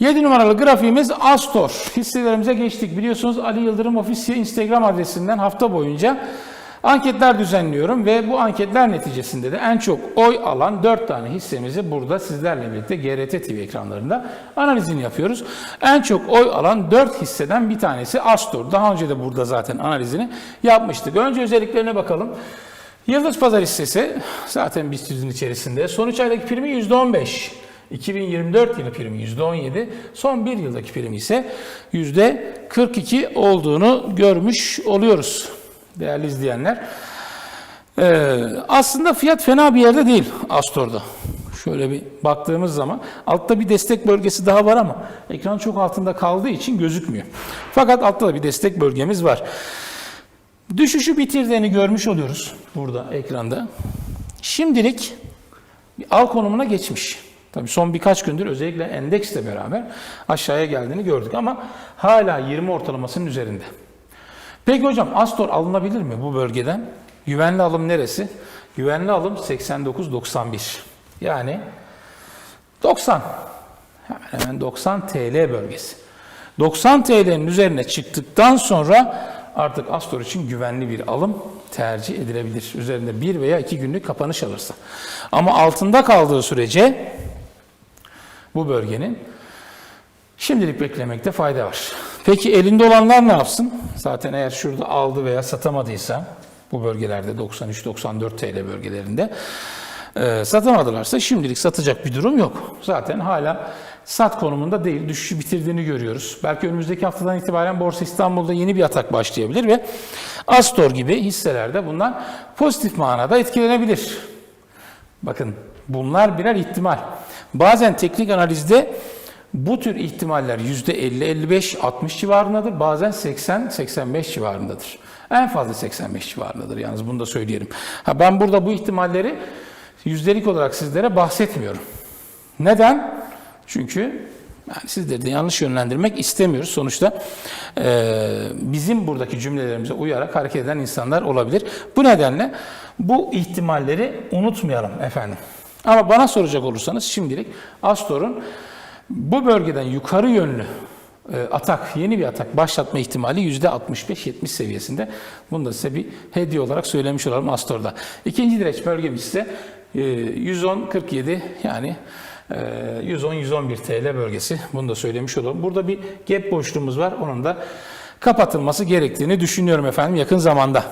7 numaralı grafiğimiz Astor. Hisselerimize geçtik. Biliyorsunuz Ali Yıldırım Ofisya Instagram adresinden hafta boyunca anketler düzenliyorum ve bu anketler neticesinde de en çok oy alan 4 tane hissemizi burada sizlerle birlikte GRT TV ekranlarında analizini yapıyoruz. En çok oy alan 4 hisseden bir tanesi Astor. Daha önce de burada zaten analizini yapmıştık. Önce özelliklerine bakalım. Yıldız Pazar hissesi zaten BIST içerisinde. Son 3 aydaki primi %15. 2024 yılı primi %17. Son 1 yıldaki primi ise %42 olduğunu görmüş oluyoruz değerli izleyenler. Ee, aslında fiyat fena bir yerde değil Astor'da. Şöyle bir baktığımız zaman altta bir destek bölgesi daha var ama ekran çok altında kaldığı için gözükmüyor. Fakat altta da bir destek bölgemiz var. Düşüşü bitirdiğini görmüş oluyoruz burada ekranda. Şimdilik bir al konumuna geçmiş. Tabii son birkaç gündür özellikle endeksle beraber aşağıya geldiğini gördük ama hala 20 ortalamasının üzerinde. Peki hocam Astor alınabilir mi bu bölgeden? Güvenli alım neresi? Güvenli alım 89.91. Yani 90. Hemen hemen 90 TL bölgesi. 90 TL'nin üzerine çıktıktan sonra artık Astor için güvenli bir alım tercih edilebilir. Üzerinde bir veya iki günlük kapanış alırsa. Ama altında kaldığı sürece bu bölgenin şimdilik beklemekte fayda var. Peki elinde olanlar ne yapsın? Zaten eğer şurada aldı veya satamadıysa bu bölgelerde 93-94 TL bölgelerinde e, satamadılarsa şimdilik satacak bir durum yok. Zaten hala sat konumunda değil, düşüşü bitirdiğini görüyoruz. Belki önümüzdeki haftadan itibaren Borsa İstanbul'da yeni bir atak başlayabilir ve Astor gibi hisselerde bunlar pozitif manada etkilenebilir. Bakın bunlar birer ihtimal. Bazen teknik analizde bu tür ihtimaller %50-55-60 civarındadır. Bazen 80-85 civarındadır. En fazla 85 civarındadır yalnız bunu da söyleyelim. Ha, ben burada bu ihtimalleri yüzdelik olarak sizlere bahsetmiyorum. Neden? Çünkü yani sizleri de yanlış yönlendirmek istemiyoruz. Sonuçta e, bizim buradaki cümlelerimize uyarak hareket eden insanlar olabilir. Bu nedenle bu ihtimalleri unutmayalım efendim. Ama bana soracak olursanız şimdilik Astor'un bu bölgeden yukarı yönlü e, atak, yeni bir atak başlatma ihtimali %65-70 seviyesinde. Bunu da size bir hediye olarak söylemiş olalım Astor'da. İkinci direnç bölgemiz ise e, 110-47 yani e, 110-111 TL bölgesi. Bunu da söylemiş olalım. Burada bir gap boşluğumuz var. Onun da kapatılması gerektiğini düşünüyorum efendim yakın zamanda.